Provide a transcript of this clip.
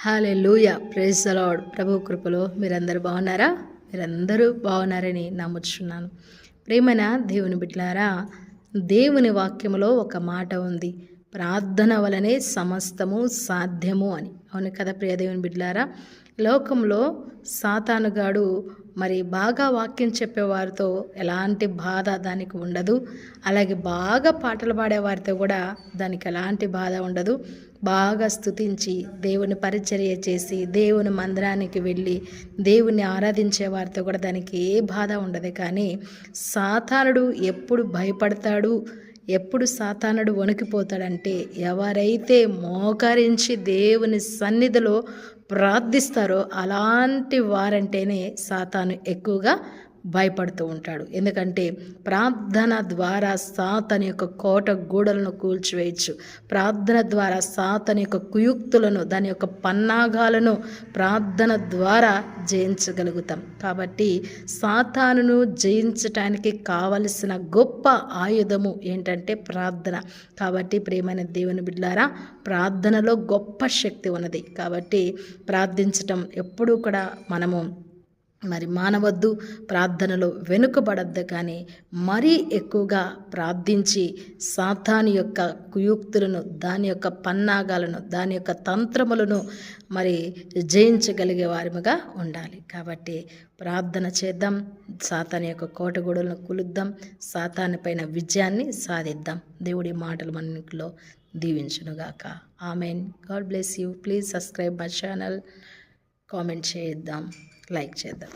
హాలే లూయ ప్రేజ్ అలాడ్ ప్రభు కృపలో మీరందరూ బాగున్నారా? మీరందరూ బాగున్నారని నమ్ముచున్నాను ప్రేమన దేవుని బిడ్డలారా దేవుని వాక్యములో ఒక మాట ఉంది. ప్రార్థన వలనే సమస్తము సాధ్యము అని. అవును కదా ప్రియదేవుని బిడ్డలారా? లోకంలో సాతానుగాడు మరి బాగా వాక్యం చెప్పేవారితో ఎలాంటి బాధ దానికి ఉండదు. అలాగే బాగా పాటలు పాడేవారితో కూడా దానికి ఎలాంటి బాధ ఉండదు. బాగా స్తుతించి దేవుని పరిచర్య చేసి దేవుని మందిరానికి వెళ్ళి దేవుని ఆరాధించే వారితో కూడా దానికి ఏ బాధ ఉండదు. కానీ సాతానుడు ఎప్పుడు భయపడతాడు? ఎప్పుడు సాతానుడు వణికిపోతాడంటే ఎవరైతే మోకరించి దేవుని సన్నిధిలో ప్రార్థిస్తారో అలాంటి వారంటేనే సాతాను ఎక్కువగా భయపడుతూ ఉంటాడు. ఎందుకంటే ప్రార్థన ద్వారా సాతని యొక్క కోట గూడలను కూల్చివేయచ్చు. ప్రార్థన ద్వారా సాతని యొక్క కుయుక్తులను దాని యొక్క పన్నాగాలను ప్రార్థన ద్వారా జయించగలుగుతాం. కాబట్టి సాతానును జయించటానికి కావలసిన గొప్ప ఆయుధము ఏంటంటే ప్రార్థన. కాబట్టి ప్రేమైన దేవుని బిడ్డారా ప్రార్థనలో గొప్ప శక్తి ఉన్నది. కాబట్టి ప్రార్థించటం ఎప్పుడూ కూడా మనము మరి మానవద్దు ప్రార్థనలో వెనుకబడద్దు కానీ మరీ ఎక్కువగా ప్రార్థించి సాతాని యొక్క కుయుక్తులను దాని యొక్క పన్నాగాలను దాని యొక్క తంత్రములను మరి జయించగలిగే వారిగా ఉండాలి. కాబట్టి ప్రార్థన చేద్దాం సాతాని యొక్క కోటగూడలను కులుద్దాం సాతాని పైన విజయాన్ని సాధిద్దాం. దేవుడి మాటలు మనలో దీవించునుగాక. Amen. God bless you. Please subscribe my channel. Comment చేద్దాం లైక్ చేద్దాం.